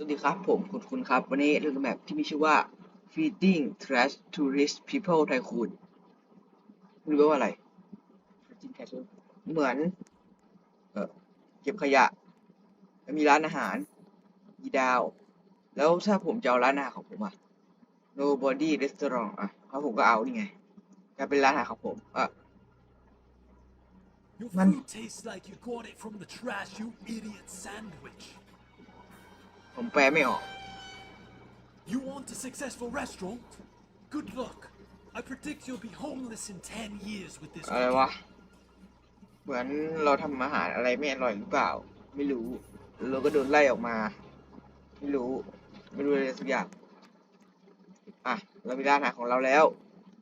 สวัสดีครับ ผมคุณคุณครับ วันนี้เราจะแบบที่มีชื่อว่า feeding trash tourist people tycoon ไม่รู้ว่าอะไร feeding trash เหมือน เออเก็บขยะแล้วมีร้านอาหาร มีดาว แล้วถ้าผมจะเอาร้านอาหารของผมอะ nobody restaurant อะเขาผมก็เอานี่ไงกลายเป็นร้านอาหารของผมอะ Your Man- food tastes like you got it from the trash, you idiot sandwich. ผมแปลไม่ออก You want a successful restaurant? Good luck. I predict you'll be homeless in 10 years with this อะไร cooking. วะ เหมือนเราทำอาหารอะไรไม่อร่อยหรือเปล่า ไม่รู้ เราก็โดนไล่ออกมา ไม่รู้ ไม่รู้อะไรสักอย่าง อะ เรามีร้านอาหารของเราแล้ว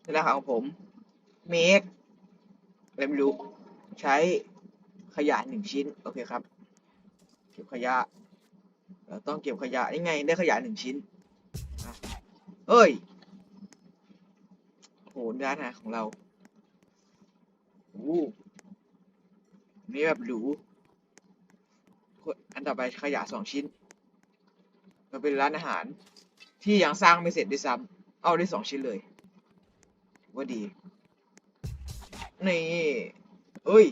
ร้านอาหารของผม เมคอะไรไม่รู้ ใช้ขยะหนึ่งชิ้น โอเคครับเก็บขยะ เราต้องเก็บขยะนี่ไงได้ขยะหนึ่งชิ้นเอ้ยโหร้านอาหารของเราโอ้นี่แบบหรูอันต่อไปขยะสองชิ้นเราเป็นร้านอาหาร ที่ยังสร้างไม่เสร็จด้วยซ้ำเอาได้สองชิ้นเลย ว่าดี นี่ เอ้ย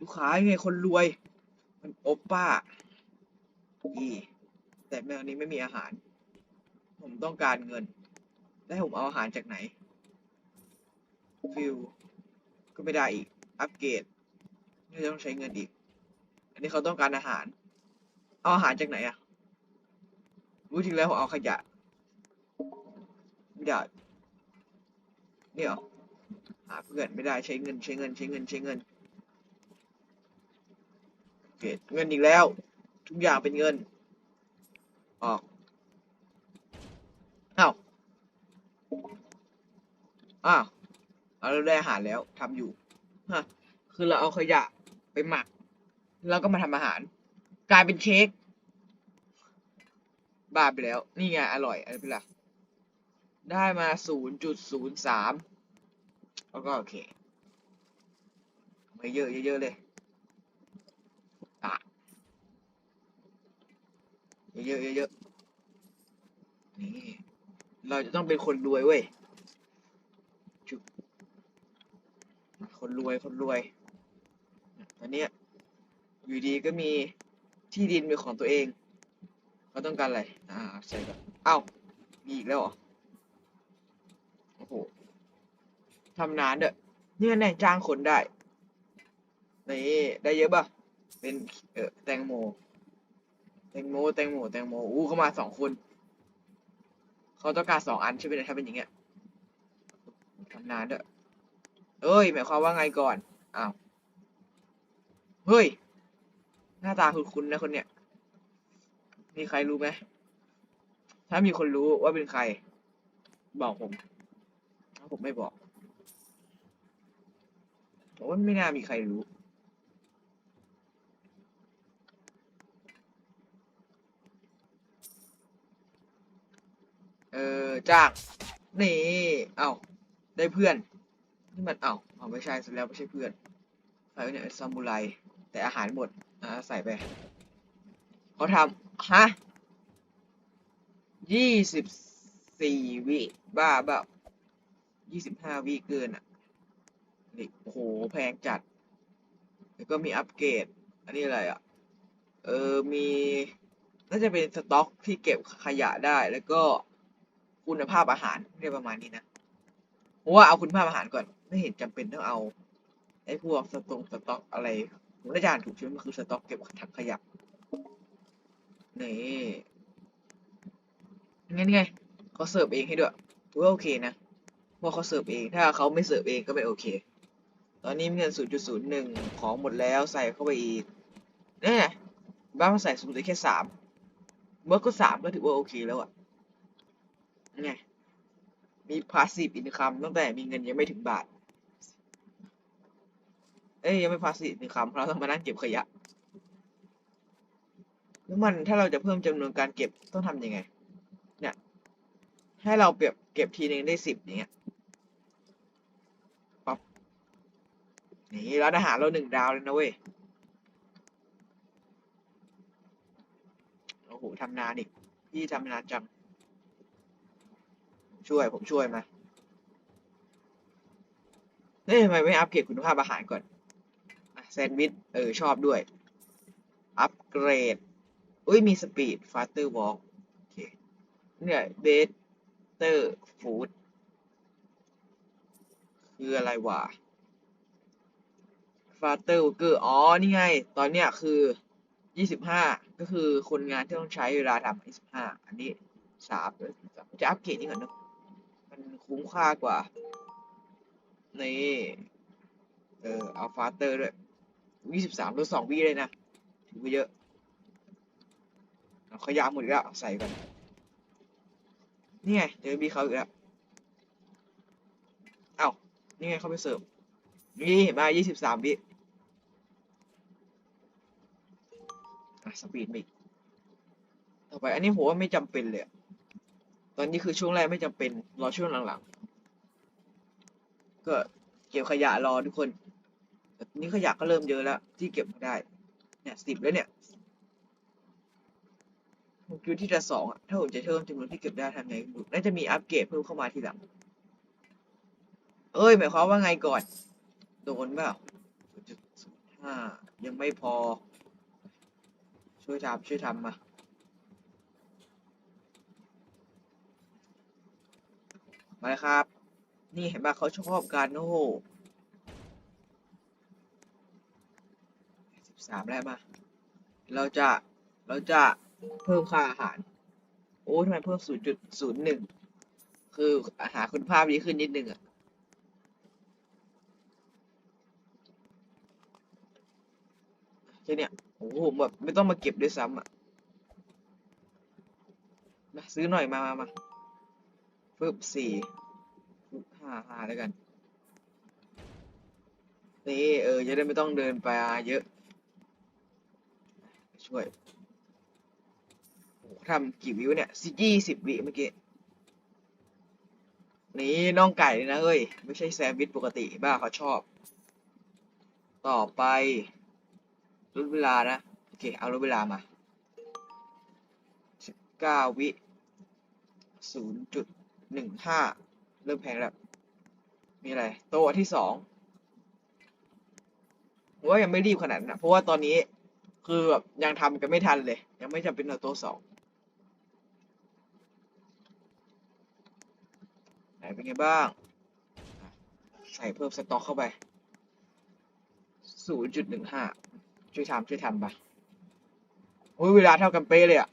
ลูกค้ายังไงคนรวย มันโอปป้าอี แต่แมวนี้ไม่มีอาหาร ผมต้องการเงิน แล้วผมเอาอาหารจากไหน ฟิลก็ไม่ได้อีก อัปเกรดนี่ต้องใช้เงินอีก อันนี้เขาต้องการอาหาร เอาอาหารจากไหนอะรู้จริงแล้วผมเอาขยะไม่ได้นี่เหรอหาเพื่อนไม่ได้ใช้เงินใช้เงินใช้เงินใช้เงินโอเคเงินอีกแล้ว ทุกอย่างเป็นเงิน ออกอ้าวอ้าวเราได้อาหารแล้วทำอยู่ฮะคือเราเอาขยะไปหมัก แล้วก็มาทำอาหาร กลายเป็นเค้กบ้าไปแล้ว นี่ไงอร่อยอะไรเปล่ะได้มาศูนย์จุดศูนย์สามแล้วก็โอเคมาเยอะเยอะเลยอะ เยอะๆเยอะๆนี่เราจะต้องเป็นคนรวยเว้ยจุบคนรวยคนรวยตอนเนี้ยอยู่ดีก็มีที่ดินเป็นของตัวเองเขาต้องการอะไร อ่าใส่ก่อนเอ้า มีอีกแล้วเหรอ โอ้โห ทำนานเด้อเนี่ยแน่จ้างคนได้ นี่ ได้เยอะป่ะ เป็น เออแตงโม แตงโมแตงโมแตงโมอู้เขามาสองคนเขาต้องการสองอันใช่ไหมเนี่ยถ้าเป็นอย่างเงี้ยทำนานเด้อเอ้ยหมายความว่าไงก่อนอ้าวเฮ้ย หน้าตาคุ้นๆนะคนเนี้ยมีใครรู้ไหมถ้ามีคนรู้ว่าเป็นใคร บอกผมถ้าผมไม่บอกผมว่าไม่น่ามีใครรู้ เออ จ้าง นี่ เอ้าได้เพื่อน นี่มัน เอ้าเอาไม่ใช่สุดแล้วไม่ใช่เพื่อนใครวะเนี่ยซามูไร แต่อาหารหมด อ่า ใส่ไป เขาทำฮะยี่สิบสี่วิบ้าเปล่ายี่สิบห้าวิเกินอะนี่โอ้โห แพงจัด แล้วก็มีอัปเกรด อันนี้อะไรอะ เออ มี น่าจะเป็นสต็อกที่เก็บขยะได้ แล้วก็ คุณภาพอาหารเรียกประมาณนี้นะเพราะว่าเอาคุณภาพอาหารก่อน ไม่เห็นจำเป็นต้องเอาไอ้พวกสตงสต็อกอะไรผมน่าจะอ่านถูกใช่ไหมมันคือสต็อกเก็บถังขยะนี่งั้นไงเขาเสิร์ฟเองให้ด้วยถือว่าโอเคนะเพราะเขาเสิร์ฟเองถ้าเขาไม่เสิร์ฟเองก็ไม่โอเค ตอนนี้มีเงิน 0.01 ของหมดแล้วใส่เข้าไปอีกเนี่ยบ้านใส่สูงได้แค่สามเมื่อก็สามก็ถือว่าโอเคแล้วอะ ไงมี passive income ตั้งแต่มีเงินยังไม่ถึงบาท เอ้ยยังไม่ passive income เพราะเราต้องมานั่งเก็บขยะแล้วมันถ้าเราจะเพิ่มจำนวนการเก็บต้องทำยังไง เนี่ย ให้เราเปรียบเก็บทีนึงได้สิบอย่างเงี้ยปั๊บนี่ร้านอาหารเราหนึ่งดาวเลยนะเว้ยโอ้โหทำนานอีกพี่ทำนานจัง ช่วยผมช่วยมาเอ้ยทำไมไม่อัปเกรดคุณภาพอาหารก่อนแซนด์วิชเออชอบด้วย อัปเกรดอุ้ยมีสปีดฟาสเตอร์วอล์กโอเคเนี่ยเบสเตอร์ฟู้ดคืออะไรวะฟาสเตอร์วอร์เกอร์อ๋อ นี่ไง ตอนเนี้ยคือยี่สิบห้าก็คือคนงานที่ต้องใช้เวลาทำยี่สิบห้าอันนี้สามจะอัปเกรดนี่ก่อนเนอะ คุ้มค่ากว่า นี่ เออ เอาฟาเตอร์ด้วยยี่สิบสามลดสองวิเลยนะ ถือว่าเยอะเอาขยะหมดแล้วใส่กันนี่ไงเจอบีเขาอีกแล้วเอ้านี่ไงเขาไปเสิร์ฟ นี่เห็นไหมยี่สิบสามวิอะสปีดมิกต่อไปอันนี้ผมว่าไม่จำเป็นเลยอะ ตอนนี้คือช่วงแรกไม่จำเป็นรอช่วงหลังๆ ก็เก็บขยะรอทุกคนแต่นี้ขยะก็เริ่มเยอะแล้ว ที่เก็บมาได้ เนี่ยสิบแล้วเนี่ยผมคิดที่จะสองอะถ้าผมจะเพิ่มจำนวนที่เก็บได้ทำไงดูน่าจะมีอัปเกรดเพิ่มเข้ามาทีหลัง เอ้ย หมายความว่าไงก่อน โดนเปล่าจุดห้ายังไม่พอ ช่วยทำช่วยทำมา มาเลยครับ นี่เห็นป่ะเขาชอบการโอ้โหสิบสามแล้วมาเราจะ เราจะเพิ่มค่าอาหาร โอ้ทำไมเพิ่มศูนย์จุดศูนย์หนึ่ง คืออาหารคุณภาพดีขึ้นนิดนึงอะแค่เนี้ยโอ้โหแบบไม่ต้องมาเก็บด้วยซ้ำอะมาซื้อหน่อยมามามา ฟึบสี่ห้าห้าแล้วกัน นี่เออจะได้ไม่ต้องเดินไปเยอะ ช่วยโอ้โหทำกี่วิวเนี่ยสิยี่สิบวิเมื่อกี้ นี่น่องไก่เลยนะเฮ้ย ไม่ใช่แซนด์วิชปกติบ้าเขาชอบ ต่อไปลดเวลานะ โอเค เอาลดเวลามาสิบเก้าวิศูนย์จุด หนึ่งห้าเริ่มแพงแล้ว มีอะไร โต๊ะที่สองผมว่ายังไม่รีบขนาดนะเพราะว่าตอนนี้คือแบบยังทำกันไม่ทันเลย ยังไม่จำเป็นเอาโต๊ะสองไหนเป็นไงบ้าง ใส่เพิ่มสต็อกเข้าไปศูนย์จุดหนึ่งห้าช่วยทำช่วยทำไปโอ้ยเวลาเท่ากันเป๊ะเลยอะ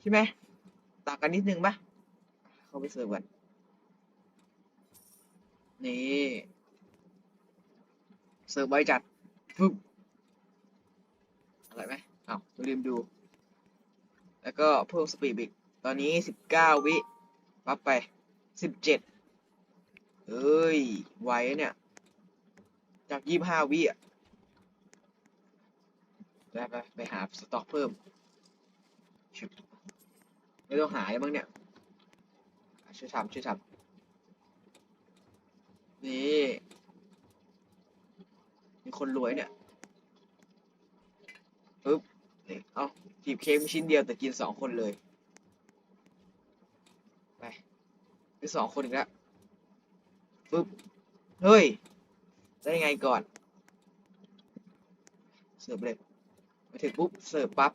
ใช่ไหมต่างกันนิดนึงปะ เข้าไปเสิร์ฟกันนี่ เสิร์ฟไว้จัดฟึบอะไรไหมอ้าวลืมดู แล้วก็เพิ่มสปีดอีก ตอนนี้สิบเก้าวิปั๊บไปสิบเจ็ดเอ้ย ไวอะเนี่ย จากยี่ห้าวิอะไปไปไปหาสต็อกเพิ่ม ไม่ต้องหาแล้วมั้งเนี่ย ช่วยทำช่วยทำนี่มีคนรวยเนี่ยปึ๊บนี่เอาจีบเค้กชิ้นเดียวแต่กินสองคนเลย ไปคือสองคนอีกแล้วปึ๊บ เฮ้ย ได้ไงก่อน เสิร์ฟเลยมาถึงปุ๊บ เสิร์ฟปั๊บ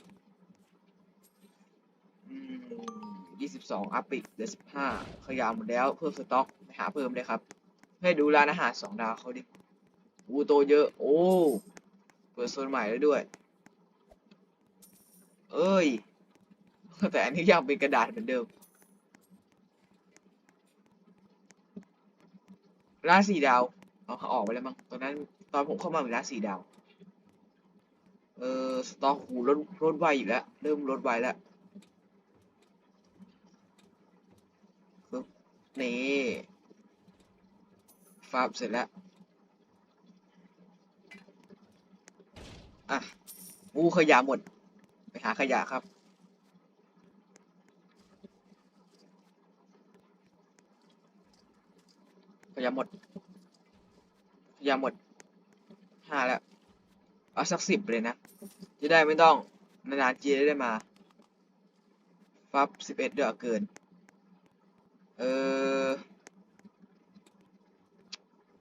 อืม ยี่สิบสองอัพอีกเหลือสิบห้าขยาวหมดแล้วเพิ่มสต็อกไปหาเพิ่มเลยครับ ให้ดูร้านอาหารสองดาวเขาดิอูโตเยอะ โอ้เปิดโซนใหม่แล้วด้วย เอ้ย แต่อันนี้ยังเป็นกระดาษเหมือนเดิม ร้านสี่ดาวเอาเขาออกไปแล้วมั้งตอนนั้นตอนผมเข้ามาเป็นร้านสี่ดาว เออ สต็อกหูลดลดไวอีกแล้ว เริ่มลดไวแล้วปึ๊บ นี่ฟาบเสร็จแล้ว อะอู้ขยะหมด ไปหาขยะครับ ขยะหมด ขยะหมดห้าแล้ว เอาสักสิบเลยนะ จะได้ไม่ต้อง นานๆจีได้มา ฟับสิบเอ็ดเดือเกิน เออ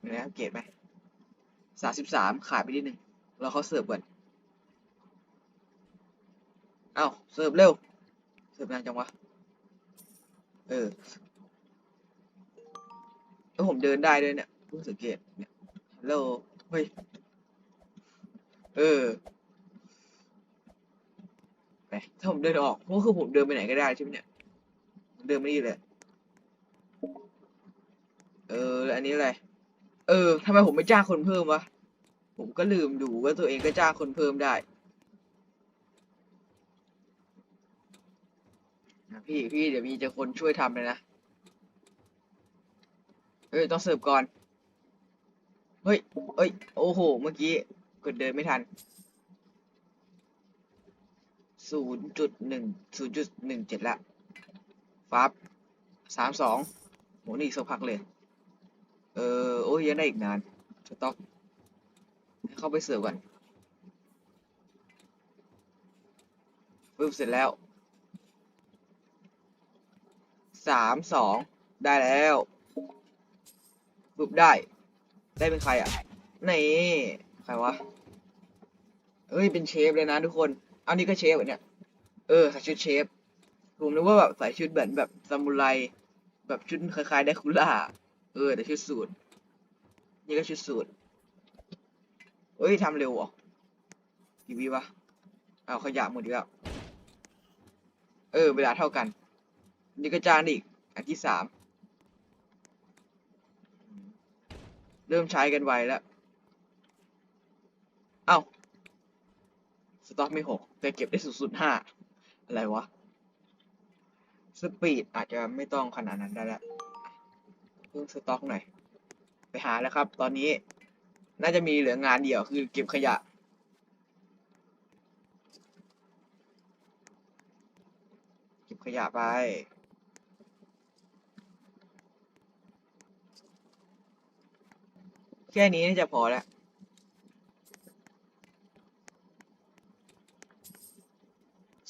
มีอะไรอัปเกรดไหมสามสิบสามขาดไปนิดนึงเราเขาเสิร์ฟก่อนเอาเสิร์ฟเร็ว เสิร์ฟนานจังวะ เออแล้วผมเดินได้ด้วยเนี่ยเพิ่งสังเกตเนี่ยฮัลโหลเฮ้ย เออไปถ้าผมเดินออกก็คือผมเดินไปไหนก็ได้ใช่ไหมเนี่ย เดินไม่ดีเลย เออแล้วอันนี้อะไร เออทำไมผมไม่จ้างคนเพิ่มวะ ผมก็ลืมดูว่าตัวเองก็จ้างคนเพิ่มได้นะพี่พี่เดี๋ยวมีจะคนช่วยทำเลยนะเอ้ย ต้องเสิร์ฟก่อน เฮ้ยเอ้ย โอ้โห เมื่อกี้กดเดินไม่ทันศูนย์จุดหนึ่งศูนย์จุดหนึ่งเจ็ดละ ฟับสามสองโหนี่อีกสักพักเลย เออโอ้ยยังได้อีกนานสต็อกเข้าไปเสิร์ฟก่อนปึ๊บเสร็จแล้วสามสองได้แล้วปึ๊บได้ ได้เป็นใครอะนี่ใครวะเอ้ยเป็นเชฟเลยนะทุกคน เอานี่ก็เชฟเหรอเนี่ยเออใส่ชุดเชฟผมนึกว่าแบบใส่ชุดแบบแบบซามูไรแบบชุดคล้ายๆไดคูล่า เออแต่ชุดสูทนี่ก็ชุดสูทเอ้ยทำเร็วเหรอกี่วิวะเอาขยะหมดอีกแล้ว เออ เวลาเท่ากัน นี่ก็จานอีก อันที่สาม เริ่มใช้กันไวแล้ว เอ้า สต็อกไม่หกแต่เก็บได้สุดสุดห้า อะไรวะ สปีดอาจจะไม่ต้องขนาดนั้นได้ละ พิ่มสต็อกหน่อย ไปหาแล้วครับ ตอนนี้น่าจะมีเหลืองานเดียวคือเก็บขยะ เก็บขยะไป แค่นี้น่าจะพอแล้ว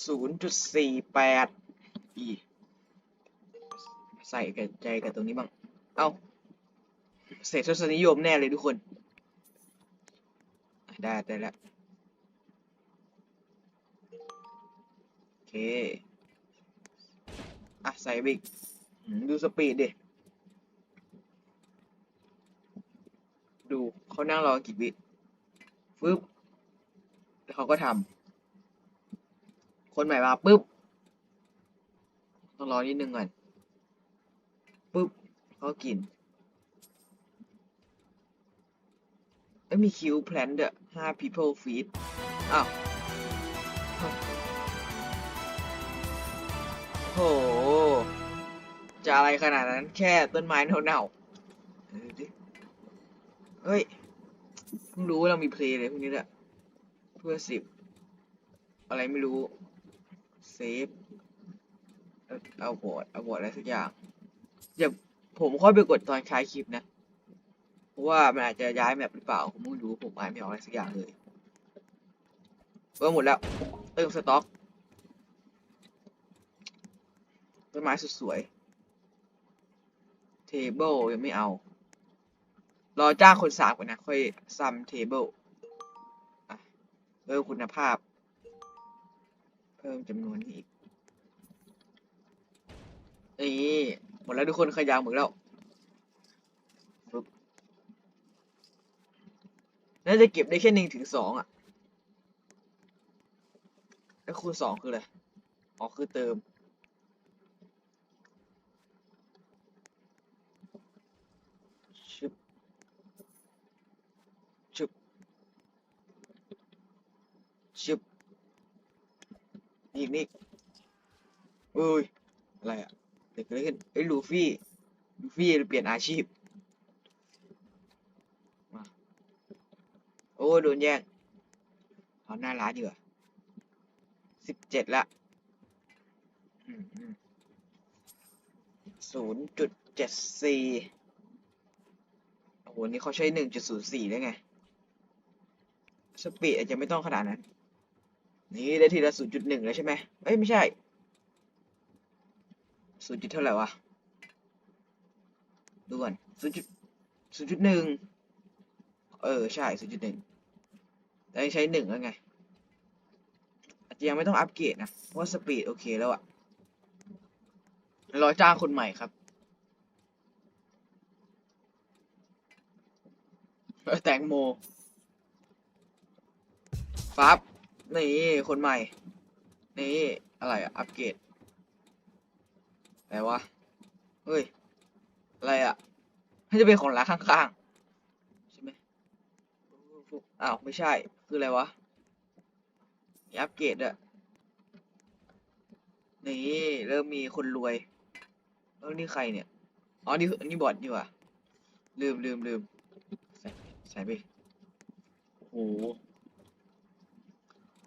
ศูนย์จุดสี่แปดอีใส่กับใจกับตรงนี้บ้าง เอาเศษทศนิยมแน่เลยทุกคน ได้ได้แล้วโอเค อะ ใส่ไปอีกดูสปีดดิ ดูเขานั่งรอกี่วิฟึบแล้วเขาก็ทำคนใหม่มาปุ๊บ ต้องรอนิดนึงก่อน บเขากินแล้วมีคิวแพลนเด้อห้า people feed อ้าวโห จะอะไรขนาดนั้นแค่ต้นไม้เน่าๆเฮ้ยเพิ่งรู้ว่าเรามีเพลย์เลยพวกนี้แหละเพื่อสิบอะไรไม่รู้ เซฟเอาบอดเอาบอดอะไรสักอย่างอย่า ผมค่อยไปกดตอนคลายคลิปนะ เพราะว่ามันอาจจะย้ายแมปหรือเปล่า ผมไม่รู้ ผมอ่านไม่ออกอะไรสักอย่างเลยเออหมดแล้ว เติมสต็อก ต้นไม้สุดสวย เทเบิลยังไม่เอา รอจ้างคนสามก่อนนะ ค่อยซัมเทเบิลเพิ่มคุณภาพ เพิ่มจำนวนอีกนี่ มดแล้วทุกคนขยาวหมดแล้วปึ๊บน่าจะเก็บได้แค่หนึ่งถึงสองอะ แล้วคูณสองคืออะไร อ๋อคือเติม ชึบ ชึบ ชึบนี่นี่เอ้ย อะไรอะ เด็กอะไรขึ้นไอ้ยลูฟี่ลูฟี่เปลี่ยนอาชีพมาโอ้โดนแย่งเอาหน้าร้านดีกว่าสิบเจ็ดละศูนย์จุดเจ็ดสี่โอ้โหนี่เขาใช้หนึ่งจุดศูนย์สี่ได้ไง สปีดอาจจะไม่ต้องขนาดนั้น นี่ได้ทีละศูนย์จุดหนึ่งแล้วใช่ไหมเอ้ย ไม่ใช่ ศูนย์จุดเท่าไหร่วะดูก่อนศูนย์จุดศูนย์จุดหนึ่งเออ ใช่ศูนย์จุดหนึ่งแต่ใช้หนึ่งแล้วไง อาจจะยังไม่ต้องอัปเกรดนะ เพราะสปีดโอเคแล้วอะรอจ้างคนใหม่ครับ แตงโมฟับนี่ คนใหม่ นี่ อะไรอะอัปเกรด อะไรวะ เฮ้ย อะไรอะน่าจะเป็นของร้านข้างๆ ใช่ไหมอ้าว ไม่ใช่ คืออะไรวะอัปเกรดอะนี่เริ่มมีคนรวยเออนี่ใครเนี่ย อ๋อ นี่นนี่บอทนี่หว่ะลืมลืมลืมใส่ใส่ไปโอ้โห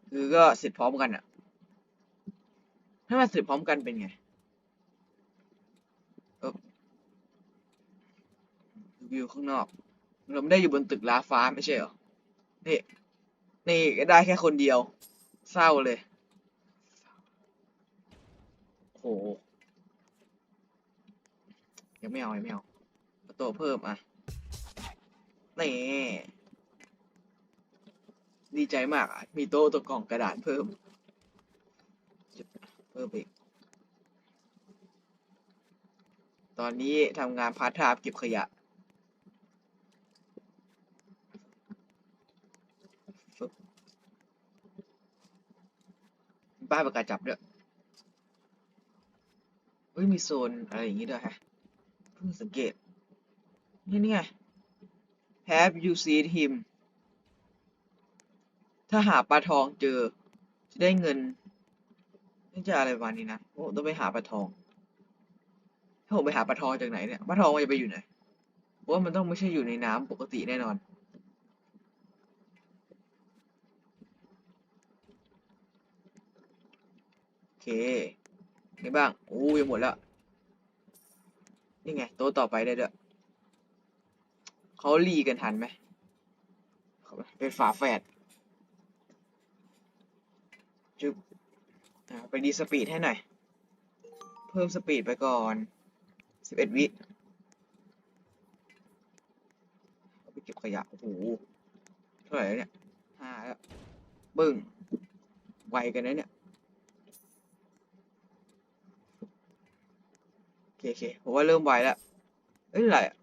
คือก็เสร็จพร้อมกันอะถ้ามันเสร็จพร้อมกันเป็นไง เออ วิวข้างนอก เราไม่ได้อยู่บนตึกลาฟ้าไม่ใช่เหรอ นี่ นี่ก็ได้แค่คนเดียว เศร้าเลย โห ยังไม่เอายังไม่เอาเอาตัวเพิ่มอะ นี่ ดีใจมากอะ มีโต๊ะตัวกล่องกระดาษเพิ่ม เพิ่มอีกตอนนี้ทำงานพาร์ทไทม์เก็บขยะฟึบมี ป้ายประกาศจับด้วยเฮ้ยมีโซนอะไรอย่างงี้ด้วยฮะเพิ่งสังเกต นี่นี่ไง Have you seen him ถ้าหาปลาทองเจอ จะได้เงินนี่จะอะไรประมาณนี้นะโอ้ต้องไปหาปลาทอง ถ้าผมไปหาปลาทองจากไหนเนี่ยปลาทองมันจะไปอยู่ไหนเพราะว่ามันต้องไม่ใช่อยู่ในน้ำปกติแน่นอน โอ เคไงบ้างโอ้ยังหมดแล้ว นี่ไง โต๊ะต่อไปได้ด้วยเขารีกันทันไหมเป็นฝาแฝดจุ๊บไปดีสปีดให้หน่อย เพิ่มสปีดไปก่อนสิบเอ็ดวิเอาไปเก็บขยะ โอ้โห เท่าไหร่แล้วเนี่ยห้าแล้ว บึ้ง ไวกันนะเนี่ย โอ เคโอเคผมว่าเริ่มไวแล้วเอ้ยอะไรเอะ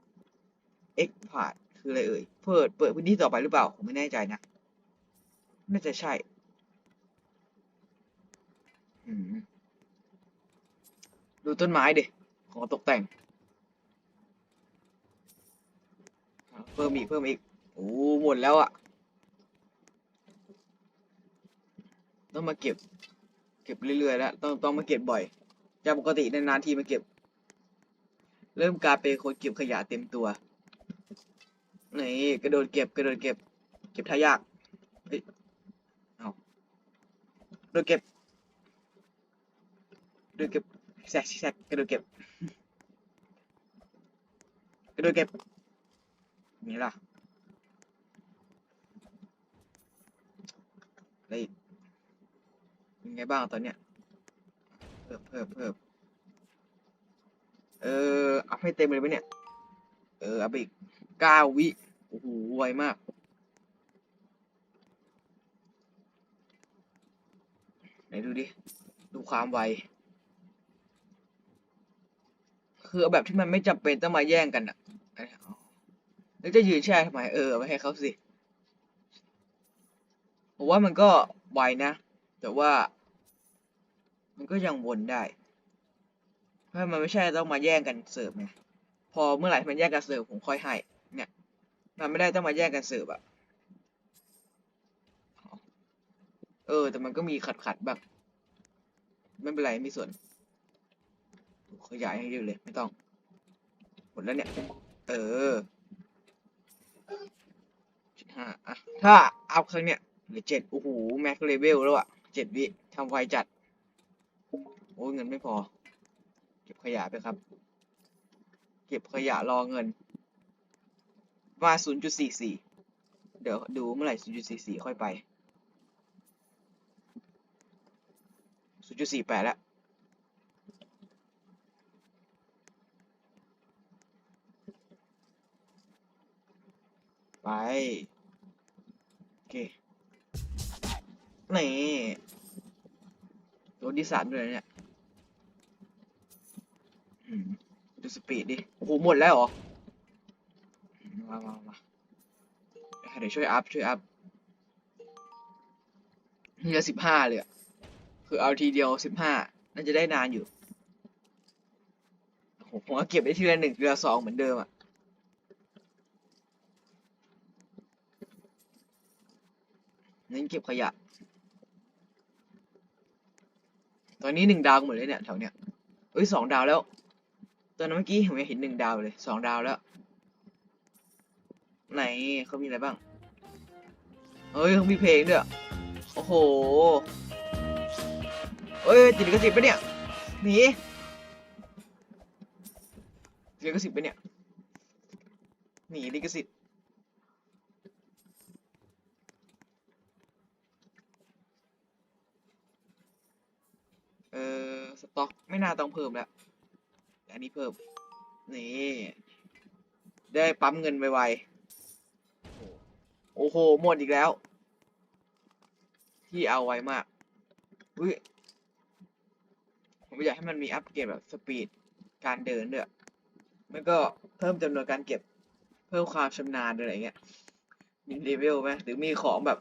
X ผ่านคืออะไรเอ่ยเปิดเปิดพื้นที่ต่อไปหรือเปล่าผมไม่แน่ใจนะน่าจะใช่อืมดูต้นไม้ดิของตกแต่งเพิ่มอีกเพิ่มอีกโอ้หมดแล้วอะ ต้องมาเก็บ เก็บเรื่อยๆแล้ว ต้องต้องมาเก็บบ่อยจากปกตินานๆทีมาเก็บ เริ่มกลายเป็นคนเก็บขยะเต็มตัวนี่กระโดดเก็บกระโดดเก็บ เก็บทายากเฮ้ยเอากระโดดเก็บโดดเก็บแซกแซกกระโดดเก็บกระโดดเก็บนี่ล่ะอะไรอีกเป็นไงบ้างตอนเนี้ยเพิ่มเพิ่มเพิ่ม เอออัพให้เต็มเลยปะเนี่ย เอออัพอีกเก้าวิโอ้โหไวมาก ไหนดูดิ ดูความไว คือเอาแบบที่มันไม่จำเป็นต้องมาแย่งกันอะแล้วจะยืนแช่ทำไม เออเอาไปให้เขาสิผมว่ามันก็ไวนะ แต่ว่า มันก็ยังวนได้ เพรามันไม่ใช่ต้องมาแย่งกันเสิร์ฟไงพอเมื่อไหร่ที่มันแย่งกันเสิร์ฟผมค่อยให้เนี่ยมันไม่ได้ต้องมาแย่งกันเสิร์ฟอะเออ แต่มันก็มีขัดขัดๆบ้างไม่เป็นไรไม่มีส่วนขยายให้เยอะเลย ไม่ต้อง หมดแล้วเนี่ย เออจุดห้าอะถ้าอัพครั้งเนี้ยเหลือเจ็ดโอ้โหแม็กเลเวลแล้วอะเจ็ดวิทำไวจัด โอ้ยเงินไม่พอ ก็บขยะไปครับ เก็บขยะรอเงิน มา 0.44 เดี๋ยวดูเมื่อไหร่ 0.44 ค่อยไป 0.48 แล้วไปโอเคนี่โดนที่สามเลยเนี่ย ดูสปีดดิ โอ้โห หมดแล้วเหรอ มามามาเดี๋ยวช่วยอัพ ช่วยอัพเหลือสิบห้าเลยคือเอาทีเดียวสิบห้าน่าจะได้นานอยู่โอ้โหผมก็เก็บได้ทีละหนึ่งทีละสองเหมือนเดิมอะนั่นเก็บขยะ ตอนนี้หนึ่งดาวหมดเลยเนี่ยแถวเนี้ยเอ้ยสองดาวแล้ว ตอนนั้นเมื่อกี้ผมยังเห็นหนึ่งดาวเลยสองดาวแล้ว ไหนเขามีอะไรบ้างเฮ้ยเขามีเพลงด้วยโอ้โหเฮ้ยติดลิขสิทธิ์ปะเนี่ยหนีติดลิขสิทธิ์ปะเนี่ยหนีลิขสิทธิ์เออสต็อกไม่น่าต้องเพิ่มแล้ว นนี้เพิ่ม นี่ ได้ปั๊มเงินไวๆโอ้โห หมดอีกแล้ว ที่เอาไว้มากอุ้ยผมอยากให้มันมีอัปเกรดแบบสปีดการเดินด้วยแล้วก็เพิ่มจำนวนการเก็บ เพิ่มความชำนาญอะไรเงี้ย มีเลเวลไหมหรือมีของแบบ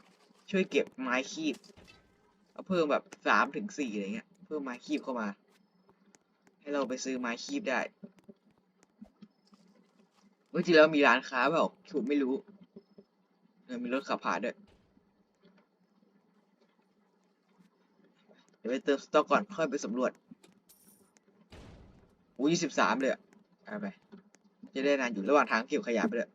ช่วยเก็บไม้คีบ เอาเพิ่มแบบสามถึงสี่อะไรเงี้ย เพิ่มไม้คีบเข้ามา ให้เราไปซื้อไม้คีบได้เมื่อที่แล้วมีร้านค้าเปล่าผมไม่รู้เออมีรถขับผ่านด้วยเดี๋ยวไปเติมสต็อกก่อนค่อยไปสำรวจอู้ยี่สิบสามเลยอะเอาไป จะได้นานอยู่ระหว่างทางเก็บขยะไปเลย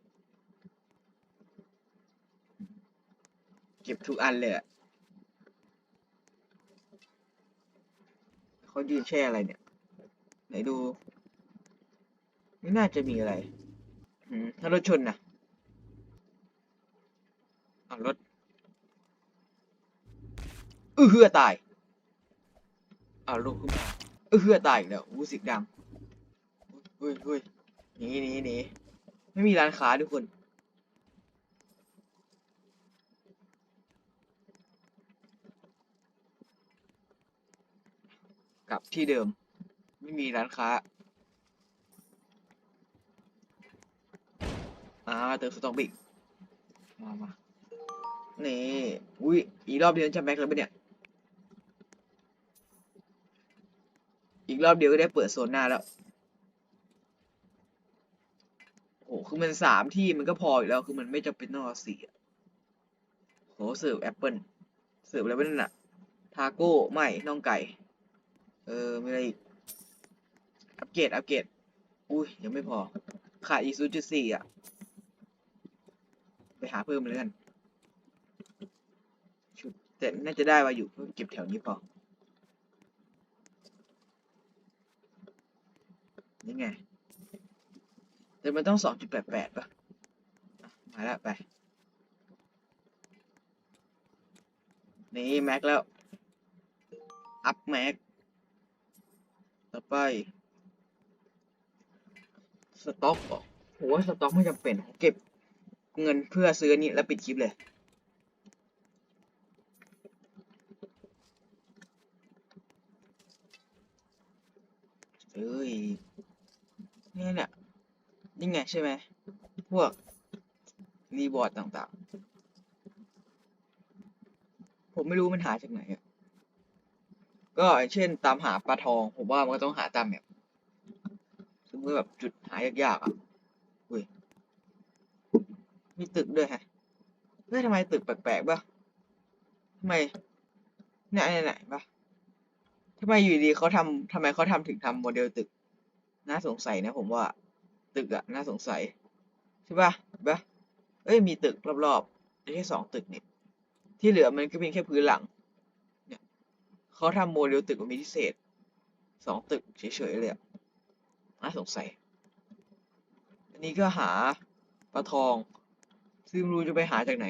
เก็บทุกอันเลยอะเขายืนแช่อะไรเนี่ย ไหนดู ไม่น่าจะมีอะไรถ้ารถชนนะเอารถเออเฮือตายเอาลงขึ้นมาเออเฮือตายอีกแล้วอู้สิกดังเฮ้ยเฮ้ยหนีหนีหนีไม่มีร้านค้าทุกคนกลับที่เดิม ไม่มีร้านค้า อ่าเติมสต็อกบิกมามานี่ อุ้ย อีกรอบเดียวจะแม็กแล้วปะเนี่ย อีกรอบเดียวก็ได้เปิดโซนหน้าแล้ว โอ้คือมันสามที่มันก็พออยู่แล้ว คือมันไม่จำเป็นต้องเอาสี่โหเสิร์ฟแอปเปิลเสิร์ฟอะไรไปนั่นน่ะ ทาโก้ ไม่ น่องไก่ เออม่อะไรอีก อัปเกรดอัปเกรดอุ้ยยังไม่พอขาดอีกศูนย์จุดสี่อะ ไปหาเพิ่มเลยกันชุดแต่น่าจะได้มาอยู่เพิ่มเก็บแถวนี้พอนี่ไง แต่มันต้องสองจุดแปดแปดป่ะอะมาแล้วไป นี่ แม็กแล้ว อัพแม็ก ต่อไป สต็อกเหรอโหสต็อกไม่จำเป็นเก็บเงินเพื่อซื้อนี้แล้วปิดคลิปเลย เอ้ยนี่ยเนี่ยนี่ไงใช่ไหม พวก รีบอร์ดต่างๆ ผมไม่รู้มันหาจากไหนอะก็เช่นตามหาปลาทอง ผมว่ามันก็ต้องหาตามแบบ ซึ่งมันแบบจุดหายากๆอะอุ้ยมีตึกด้วยฮะเฮ้ยทำไมตึกแปลกๆป่ะทำไมเนี่ยเนี่ยเนี่ยป่ะทำไมอยู่ดีเขาทำทำไมเขาทำถึงทำโมเดลตึก น่าสงสัยนะผมว่า ตึกอะน่าสงสัยใช่ป่ะเห็นป่ะเอ้ยมีตึกรอบๆแค่สองตึกนี่ที่เหลือมันก็เป็นแค่พื้นหลัง เนี่ยเขาทำโมเดลตึกมันมีพิเศษสองตึกเฉยๆเลยอะ น่าสงสัย อันนี้ก็หาปลาทอง ซึ่งรู้จะไปหาจากไหน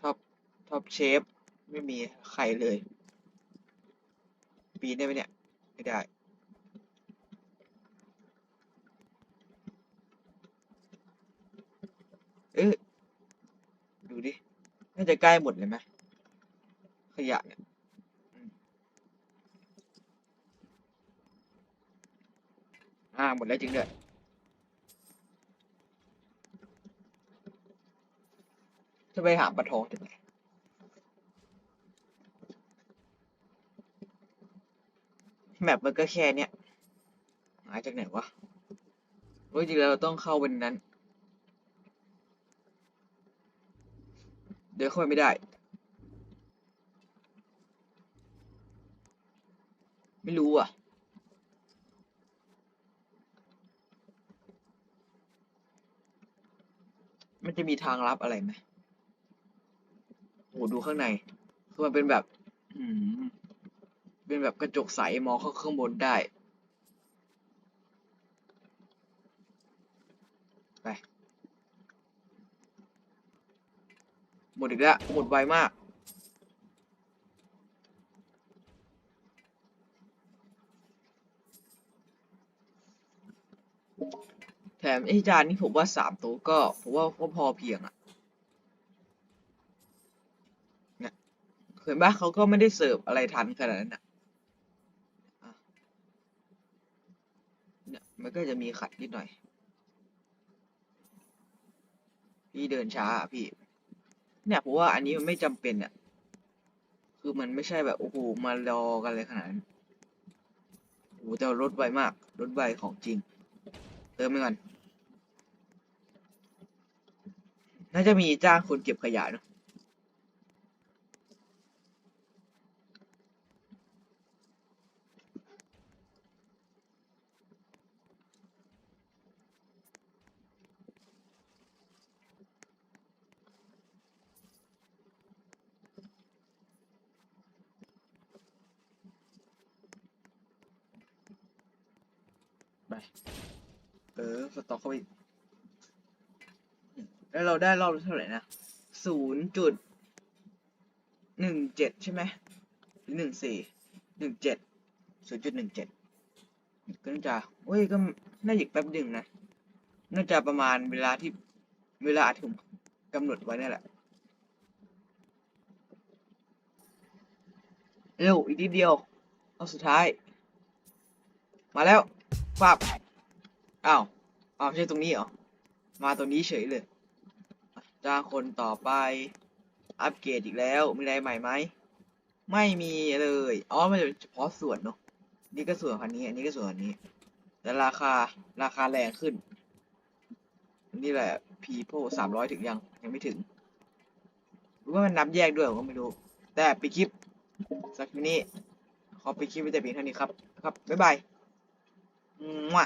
ท็อปท็อปเชฟ ไม่มีไข่เลย ปีนได้ไหมเนี่ย ไม่ได้ เออดูดิ น่าจะใกล้หมดเลยไหมขยะเนี่ย อ่าหมดแล้วจริงด้วยจะไปหาปลาทองจากไหนแมปมันก็แค่เนี้ยหาจากไหนวะเฮ้ยจริงๆแล้วเราต้องเข้าเป็นนั้น เดินเข้าไปไม่ได้ ไม่รู้อะ มันจะมีทางลับอะไรไหมโหดูข้างในคือมันเป็นแบบ อืมเป็นแบบกระจกใสมองเข้าข้างบนได้ ไป หมดอีกแล้ว หมดไวมาก แถมไอ้จานนี่ผมว่าสามโต๊ะก็ผมว่าก็พอเพียงอะเนี่ยเห็นปะเขาก็ไม่ได้เสิร์ฟอะไรทันขนาดนั้นอะ่ะเนี่ยมันก็จะมีขัดนิดหน่อย พี่เดินช้าพี่ เนี่ยผมว่าอันนี้มันไม่จำเป็นอะคือมันไม่ใช่แบบโอ้โหมารอกันเลยขนาดนั้นโอ้โหแต่ว่ารถไวมากรถไวของจริง เติมไปก่อน น่าจะมีจ้างคนเก็บขยะเนอะ สต็อกเข้าไปแล้วเราได้รอบเท่าไหร่นะศูนย์จุดหนึ่งเจ็ดใช่ไหมหรือหนึ่งสี่หนึ่งเจ็ดศูนย์จุดหนึ่งเจ็ดก็น่าจะเว้ยก็น่าอีกแป๊บหนึ่งนะ น่าจะประมาณเวลาที่เวลาที่ผมกำหนดไว้นี่แหละ เร็ว อีกนิดเดียว เอาสุดท้าย มาแล้วปับอ้าว อ้าวไม่ใช่ตรงนี้เหรอ มาตรงนี้เฉยเลยจ้างคนต่อไป อัปเกรดอีกแล้ว มีอะไรใหม่ไหม ไม่มีเลย อ๋อ มันจะเฉพาะส่วนเนาะ นี่ก็ส่วนคันนี้ อันนี้ก็ส่วนอันนี้ แต่ราคา ราคาแรงขึ้น นี่แหละ people สามร้อยถึงยัง ยังไม่ถึง หรือว่ามันนับแยกด้วยผมก็ไม่รู้ แต่ปิดคลิป สักนี้ ขอปิดคลิปไว้แต่เพียงเท่านี้ครับ ครับ บ๊ายบายมั่ว